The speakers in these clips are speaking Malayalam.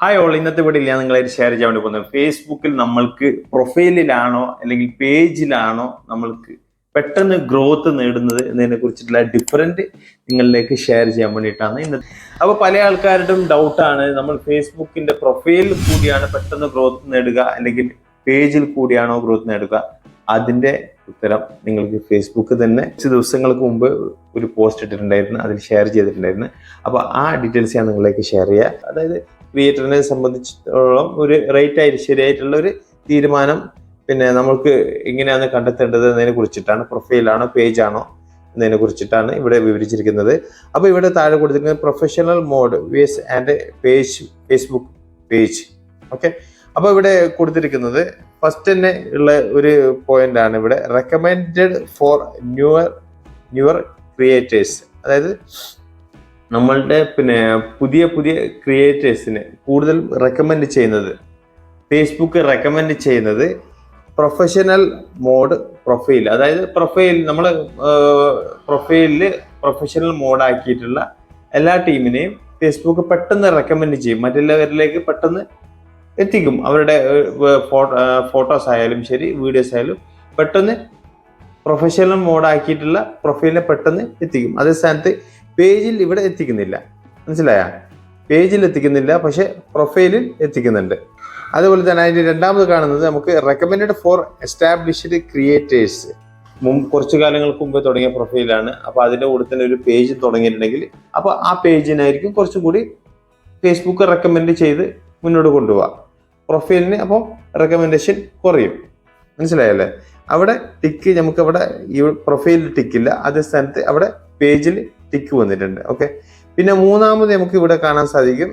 ഹായ് ഓൾ ഇന്നത്തെ വീഡിയോയിൽ ഞാൻ നിങ്ങളായിട്ട് ഷെയർ ചെയ്യാൻ വേണ്ടി പോകുന്നത്. ഫേസ്ബുക്കിൽ നമ്മൾക്ക് പ്രൊഫൈലിലാണോ അല്ലെങ്കിൽ പേജിലാണോ നമ്മൾക്ക് പെട്ടെന്ന് ഗ്രോത്ത് നേടുന്നത് എന്നതിനെ കുറിച്ചിട്ടുള്ള ഡിഫറന്റ് നിങ്ങളിലേക്ക് ഷെയർ ചെയ്യാൻ വേണ്ടിയിട്ടാണ് ഇന്ന് അപ്പോൾ പല ആൾക്കാരുടെയും ഡൗട്ടാണ് നമ്മൾ ഫേസ്ബുക്കിന്റെ പ്രൊഫൈലിൽ കൂടിയാണ് പെട്ടെന്ന് ഗ്രോത്ത് നേടുക അല്ലെങ്കിൽ പേജിൽ കൂടിയാണോ ഗ്രോത്ത് നേടുക. അതിന്റെ ഉത്തരം നിങ്ങൾക്ക് ഫേസ്ബുക്ക് തന്നെ കുറച്ച് ദിവസങ്ങൾക്ക് മുമ്പ് ഒരു പോസ്റ്റ് ഇട്ടിട്ടുണ്ടായിരുന്നു അതിൽ ഷെയർ ചെയ്തിട്ടുണ്ടായിരുന്നു. അപ്പോൾ ആ ഡീറ്റെയിൽസ് ഞാൻ നിങ്ങളിലേക്ക് ഷെയർ ചെയ്യുക അതായത് ക്രിയേറ്ററിനെ സംബന്ധിച്ചിടത്തോളം ഒരു റേറ്റ് ആയിട്ട് ശരിയായിട്ടുള്ള ഒരു തീരുമാനം പിന്നെ നമ്മൾക്ക് എങ്ങനെയാണ് കണ്ടെത്തേണ്ടത് എന്നതിനെ കുറിച്ചിട്ടാണ് പ്രൊഫൈലാണോ പേജ് ആണോ എന്നതിനെ കുറിച്ചിട്ടാണ് ഇവിടെ വിവരിച്ചിരിക്കുന്നത്. അപ്പോൾ ഇവിടെ താഴെ കൊടുത്തിരിക്കുന്നത് professional mode ways and page Facebook page okay അപ്പോൾ ഇവിടെ കൊടുത്തിരിക്കുന്നത് ഫസ്റ്റ് തന്നെ ഉള്ള ഒരു പോയിന്റ് ആണ് ഇവിടെ recommended for newer newer creators അതായത് നമ്മളുടെ പിന്നെ പുതിയ പുതിയ ക്രിയേറ്റേഴ്സിന് കൂടുതൽ റെക്കമെൻഡ് ചെയ്യുന്നത് ഫേസ്ബുക്ക് റെക്കമെൻഡ് ചെയ്യുന്നത് പ്രൊഫഷണൽ മോഡ് പ്രൊഫൈൽ അതായത് പ്രൊഫൈൽ നമ്മൾ പ്രൊഫൈലിൽ പ്രൊഫഷണൽ മോഡ് ആക്കിയിട്ടുള്ള എല്ലാ ടീമിനെയും ഫേസ്ബുക്ക് പെട്ടെന്ന് റെക്കമെൻഡ് ചെയ്യും. മറ്റുള്ളവരിലേക്ക് പെട്ടെന്ന് എത്തിക്കും. അവരുടെ ഫോട്ടോസ് ആയാലും ശരി വീഡിയോസ് ആയാലും പെട്ടെന്ന് പ്രൊഫഷണൽ മോഡ് ആക്കിയിട്ടുള്ള പ്രൊഫൈലിനെ പെട്ടെന്ന് എത്തിക്കും. അതേ സ്ഥാനത്ത് പേജിൽ ഇവിടെ എത്തിക്കുന്നില്ല. മനസ്സിലായ? പേജിൽ എത്തിക്കുന്നില്ല പക്ഷെ പ്രൊഫൈലിൽ എത്തിക്കുന്നുണ്ട്. അതുപോലെ തന്നെ അതിന്റെ രണ്ടാമത് കാണുന്നത് നമുക്ക് റെക്കമെൻഡ് ഫോർ എസ്റ്റാബ്ലിഷ്ഡ് ക്രിയേറ്റേഴ്സ് മുമ്പ് കുറച്ചു കാലങ്ങൾക്ക് മുമ്പ് തുടങ്ങിയ പ്രൊഫൈലാണ്. അപ്പോൾ അതിന്റെ കൂടെ തന്നെ ഒരു പേജ് തുടങ്ങിയിട്ടുണ്ടെങ്കിൽ അപ്പോൾ ആ പേജിനായിരിക്കും കുറച്ചും കൂടി ഫേസ്ബുക്ക് റെക്കമെൻഡ് ചെയ്ത് മുന്നോട്ട് കൊണ്ടുപോകാം പ്രൊഫൈലിന് അപ്പോൾ റെക്കമെൻഡേഷൻ കുറയും. മനസ്സിലായല്ലേ അവിടെ ടിക്ക് നമുക്ക് അവിടെ ഈ പ്രൊഫൈലിൽ ടിക്കില്ല അതേ സ്ഥാനത്ത് അവിടെ പേജിൽ ടിക്ക് വന്നിട്ടുണ്ട്. ഓക്കെ പിന്നെ മൂന്നാമത് നമുക്ക് ഇവിടെ കാണാൻ സാധിക്കും.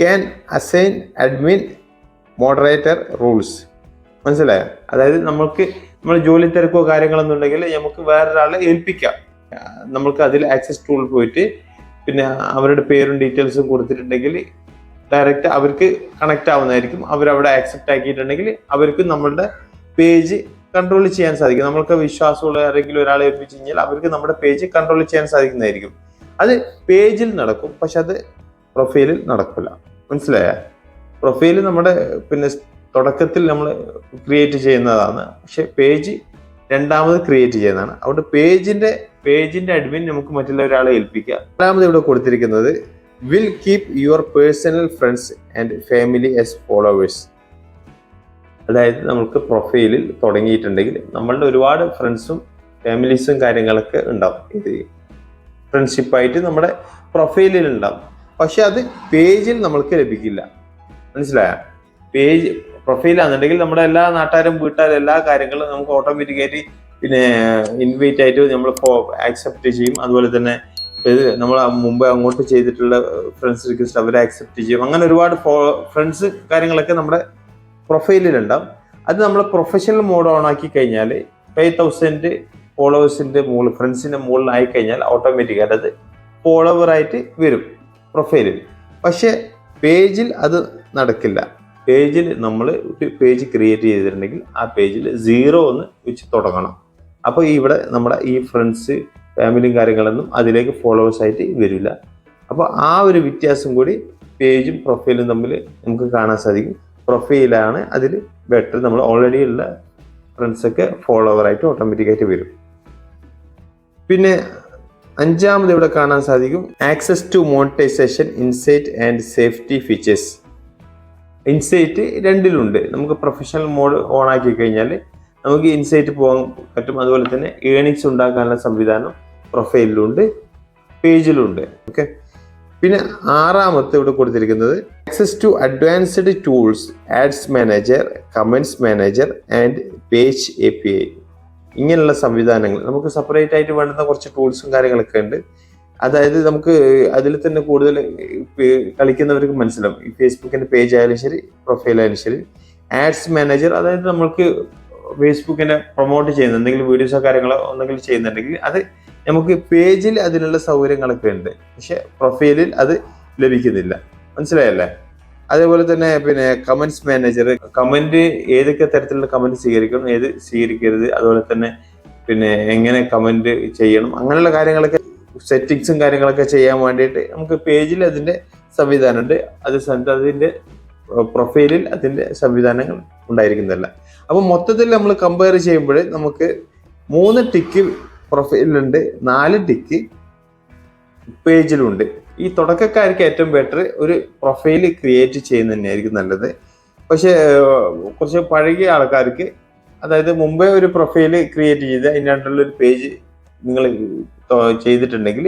Can assign admin moderator rules മനസ്സിലായോ? അതായത് നമ്മൾക്ക് നമ്മൾ ജോലി തിരക്കോ കാര്യങ്ങളൊന്നും ഉണ്ടെങ്കിൽ നമുക്ക് വേറൊരാളെ ഏൽപ്പിക്കാം. നമ്മൾക്ക് അതിൽ ആക്സസ് ടൂൾ പോയിട്ട് പിന്നെ അവരുടെ പേരും ഡീറ്റെയിൽസും കൊടുത്തിട്ടുണ്ടെങ്കിൽ ഡയറക്റ്റ് അവർക്ക് കണക്ട് ആവുന്നതായിരിക്കും. അവരവിടെ ആക്സെപ്റ്റ് ആക്കിയിട്ടുണ്ടെങ്കിൽ അവർക്ക് നമ്മളുടെ പേജ് കൺട്രോൾ ചെയ്യാൻ സാധിക്കും. നമ്മൾക്ക് വിശ്വാസമുള്ള ആരെങ്കിലും ഒരാളെ ഏൽപ്പിച്ചു കഴിഞ്ഞാൽ അവർക്ക് നമ്മുടെ പേജ് കൺട്രോൾ ചെയ്യാൻ സാധിക്കുന്നതായിരിക്കും. അത് പേജിൽ നടക്കും പക്ഷെ അത് പ്രൊഫൈലിൽ നടക്കില്ല. മനസ്സിലായ? പ്രൊഫൈൽ നമ്മുടെ പിന്നെ തുടക്കത്തിൽ നമ്മൾ ക്രിയേറ്റ് ചെയ്യുന്നതാണ്. പക്ഷെ പേജ് രണ്ടാമത് ക്രിയേറ്റ് ചെയ്യുന്നതാണ്. അതുകൊണ്ട് പേജിന്റെ പേജിന്റെ അഡ്മിൻ നമുക്ക് മറ്റുള്ള ഒരാളെ ഏൽപ്പിക്കുക രണ്ടാമത് ഇവിടെ കൊടുത്തിരിക്കുന്നത് will keep your personal friends and family as followers അതായത് നമുക്ക് പ്രൊഫൈലിൽ തുടങ്ങിയിട്ടുണ്ടെങ്കിൽ നമ്മളുടെ ഒരുപാട് ഫ്രണ്ട്സും ഫാമിലീസും കാര്യങ്ങളൊക്കെ ഉണ്ടാവും. ഇത് ഫ്രണ്ട്ഷിപ്പായിട്ട് നമ്മുടെ പ്രൊഫൈലിൽ ഉണ്ടാവും. പക്ഷെ അത് പേജിൽ നമ്മൾക്ക് ലഭിക്കില്ല. മനസ്സിലായ? പേജ് പ്രൊഫൈലാണെന്നുണ്ടെങ്കിൽ നമ്മുടെ എല്ലാ നാട്ടുകാരും വീട്ടുകാരും എല്ലാ കാര്യങ്ങളും നമുക്ക് ഓട്ടോമാറ്റിക്കായിട്ട് പിന്നെ ഇൻവൈറ്റ് ആയിട്ട് നമ്മൾ ആക്സെപ്റ്റ് ചെയ്യും. അതുപോലെ തന്നെ ഇത് നമ്മൾ മുമ്പ് അങ്ങോട്ട് ചെയ്തിട്ടുള്ള ഫ്രണ്ട്സ് റിക്വസ്റ്റ് അവരെ ആക്സെപ്റ്റ് ചെയ്യും. അങ്ങനെ ഒരുപാട് ഫ്രണ്ട്സ് കാര്യങ്ങളൊക്കെ നമ്മുടെ പ്രൊഫൈലിൽ ഉണ്ടാവും അത് നമ്മൾ പ്രൊഫഷണൽ മോഡ് ഓൺ ആക്കി കഴിഞ്ഞാൽ ഫൈവ് തൗസൻഡ് ഫോളോവേഴ്സിന്റെ മുകളിൽ ഫ്രണ്ട്സിന്റെ മുകളിൽ ആയി കഴിഞ്ഞാൽ ഓട്ടോമാറ്റിക്കായിട്ട് അത് ഫോളോവർ ആയിട്ട് വരും പ്രൊഫൈലിൽ പക്ഷേ പേജിൽ അത് നടക്കില്ല. പേജിൽ നമ്മൾ ഒരു പേജ് ക്രിയേറ്റ് ചെയ്തിട്ടുണ്ടെങ്കിൽ ആ പേജിൽ സീറോ ഒന്ന് വെച്ച് തുടങ്ങണം. അപ്പോൾ ഇവിടെ നമ്മുടെ ഈ ഫ്രണ്ട്സ് ഫാമിലിയും കാര്യങ്ങളൊന്നും അതിലേക്ക് ഫോളോവേഴ്സ് ആയിട്ട് വരില്ല. അപ്പോൾ ആ ഒരു വ്യത്യാസം കൂടി പേജും പ്രൊഫൈലും തമ്മിൽ നമുക്ക് കാണാൻ സാധിക്കും. പ്രൊഫൈലാണ് അതിൽ ബെറ്റർ നമ്മൾ ഓൾറെഡി ഉള്ള ഫ്രണ്ട്സൊക്കെ ഫോളോവർ ആയിട്ട് ഓട്ടോമാറ്റിക്കായിട്ട് വരും. പിന്നെ അഞ്ചാമത് ഇവിടെ കാണാൻ സാധിക്കും access to monetisation insight and safety features insight രണ്ടിലുണ്ട്. നമുക്ക് പ്രൊഫഷണൽ മോഡ് ഓൺ ആക്കി കഴിഞ്ഞാൽ നമുക്ക് ഇൻസൈറ്റ് പോകാൻ പറ്റും. അതുപോലെ തന്നെ ഏണിങ്സ് ഉണ്ടാക്കാനുള്ള സംവിധാനം പ്രൊഫൈലിലുണ്ട് പേജിലുണ്ട് ഓക്കെ പിന്നെ ആറാമത്തെ ഇവിടെ കൊടുത്തിരിക്കുന്നത് access to advanced tools ads manager comments manager and page A P I ഇങ്ങനെയുള്ള സംവിധാനങ്ങൾ. നമുക്ക് സെപ്പറേറ്റ് ആയിട്ട് വേണ്ടുന്ന കുറച്ച് ടൂൾസും കാര്യങ്ങളൊക്കെ ഉണ്ട്. അതായത് നമുക്ക് അതിൽ തന്നെ കൂടുതൽ കളിക്കുന്നവർക്ക് മനസ്സിലാവും. ഈ ഫേസ്ബുക്കിന്റെ പേജ് ആയാലും ശരി പ്രൊഫൈൽ ആയാലും ശരി. ആഡ്സ് മാനേജർ അതായത് നമ്മൾക്ക് ഫേസ്ബുക്കിനെ പ്രൊമോട്ട് ചെയ്യുന്ന എന്തെങ്കിലും വീഡിയോസോ കാര്യങ്ങളോ എന്തെങ്കിലും ചെയ്യുന്നുണ്ടെങ്കിൽ അത് നമുക്ക് പേജിൽ അതിനുള്ള സൗകര്യങ്ങളൊക്കെ ഉണ്ട്. പക്ഷെ പ്രൊഫൈലിൽ അത് ലഭിക്കുന്നില്ല. മനസ്സിലായല്ലേ? അതേപോലെ തന്നെ പിന്നെ കമന്റ്സ് മാനേജർ കമന്റ് ഏതൊക്കെ തരത്തിലുള്ള കമന്റ് സ്വീകരിക്കണം ഏത് സ്വീകരിക്കരുത് അതുപോലെ തന്നെ പിന്നെ എങ്ങനെ കമന്റ് ചെയ്യണം അങ്ങനെയുള്ള കാര്യങ്ങളൊക്കെ സെറ്റിങ്സും കാര്യങ്ങളൊക്കെ ചെയ്യാൻ വേണ്ടിയിട്ട് നമുക്ക് പേജിൽ അതിന്റെ സംവിധാനമുണ്ട്. അത് അതിന്റെ പ്രൊഫൈലിൽ അതിന്റെ സംവിധാനങ്ങൾ ഉണ്ടായിരിക്കുന്നതല്ല. അപ്പോൾ മൊത്തത്തിൽ നമ്മൾ കമ്പയർ ചെയ്യുമ്പോൾ നമുക്ക് മൂന്ന് ടിക്ക് പ്രൊഫൈലിലുണ്ട് നാല് ടിക്ക് പേജിലുണ്ട്. ഈ തുടക്കക്കാർക്ക് ഏറ്റവും ബെറ്റർ ഒരു പ്രൊഫൈൽ ക്രിയേറ്റ് ചെയ്യുന്നത് തന്നെയായിരിക്കും നല്ലത്. പക്ഷേ കുറച്ച് പഴകിയ ആൾക്കാർക്ക് അതായത് മുമ്പേ ഒരു പ്രൊഫൈൽ ക്രിയേറ്റ് ചെയ്ത് അണ്ടറിൽ ഒരു പേജ് നിങ്ങൾ ചെയ്തിട്ടുണ്ടെങ്കിൽ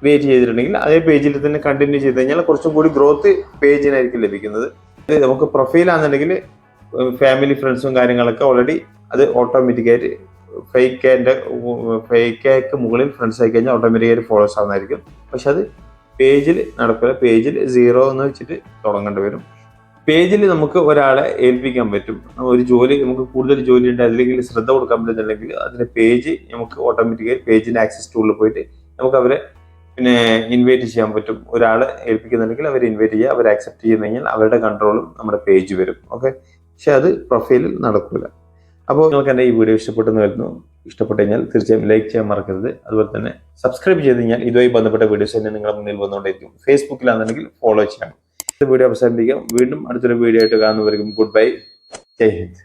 ക്രിയേറ്റ് ചെയ്തിട്ടുണ്ടെങ്കിൽ അതേ പേജിൽ തന്നെ കണ്ടിന്യൂ ചെയ്ത് കഴിഞ്ഞാൽ കുറച്ചും കൂടി ഗ്രോത്ത് പേജിനായിരിക്കും ലഭിക്കുന്നത്. നമുക്ക് പ്രൊഫൈലാണെന്നുണ്ടെങ്കിൽ ഫാമിലി ഫ്രണ്ട്സും കാര്യങ്ങളൊക്കെ ഓൾറെഡി അത് ഓട്ടോമാറ്റിക്കായിട്ട് ഫേക്കിന്റെ ഫേക്ക് മുകളിൽ ഫ്രണ്ട്സ് ആയി കഴിഞ്ഞാൽ ഓട്ടോമാറ്റിക്കായിട്ട് ഫോളോസ് ആവുന്നതായിരിക്കും. പക്ഷെ അത് പേജിൽ നടക്കില്ല. പേജിൽ സീറോ എന്ന് വെച്ചിട്ട് തുടങ്ങേണ്ടി വരും. പേജിൽ നമുക്ക് ഒരാളെ ഏൽപ്പിക്കാൻ പറ്റും. ഒരു ജോലി നമുക്ക് കൂടുതൽ ജോലി ഉണ്ട് അതിലേക്ക് ശ്രദ്ധ കൊടുക്കാൻ പറ്റുന്നുണ്ടെങ്കിൽ അതിന്റെ പേജ് നമുക്ക് ഓട്ടോമാറ്റിക്കായി പേജിന്റെ ആക്സസ് ടൂളിൽ പോയിട്ട് നമുക്ക് അവരെ പിന്നെ ഇൻവൈറ്റ് ചെയ്യാൻ പറ്റും. ഒരാളെ ഏൽപ്പിക്കുന്നുണ്ടെങ്കിൽ അവർ ഇൻവൈറ്റ് ചെയ്യുക. അവർ ആക്സെപ്റ്റ് കഴിഞ്ഞാൽ അവരുടെ കൺട്രോളും നമ്മുടെ പേജ് വരും. ഓക്കെ പക്ഷെ അത് പ്രൊഫൈലിൽ നടക്കില്ല അപ്പോൾ നിങ്ങൾക്ക് എന്റെ ഈ വീഡിയോ ഇഷ്ടപ്പെട്ടെന്ന് വരുന്നു ഇഷ്ടപ്പെട്ടു കഴിഞ്ഞാൽ തീർച്ചയായും ലൈക്ക് ചെയ്യാൻ മറക്കരുത്. അതുപോലെ തന്നെ സബ്സ്ക്രൈബ് ചെയ്ത് കഴിഞ്ഞാൽ ഇതുമായി ബന്ധപ്പെട്ട വീഡിയോസ് തന്നെ നിങ്ങളുടെ മുന്നിൽ വന്നുകൊണ്ടിരിക്കും ഫേസ്ബുക്കിലാണെന്നുണ്ടെങ്കിൽ ഫോളോ ചെയ്യണം. വീഡിയോ അവസാനിപ്പിക്കാം. വീണ്ടും അടുത്തൊരു വീഡിയോ ആയിട്ട് കാണുന്നവർക്കും ഗുഡ് ബൈ ജയ് ഹിന്ദ്.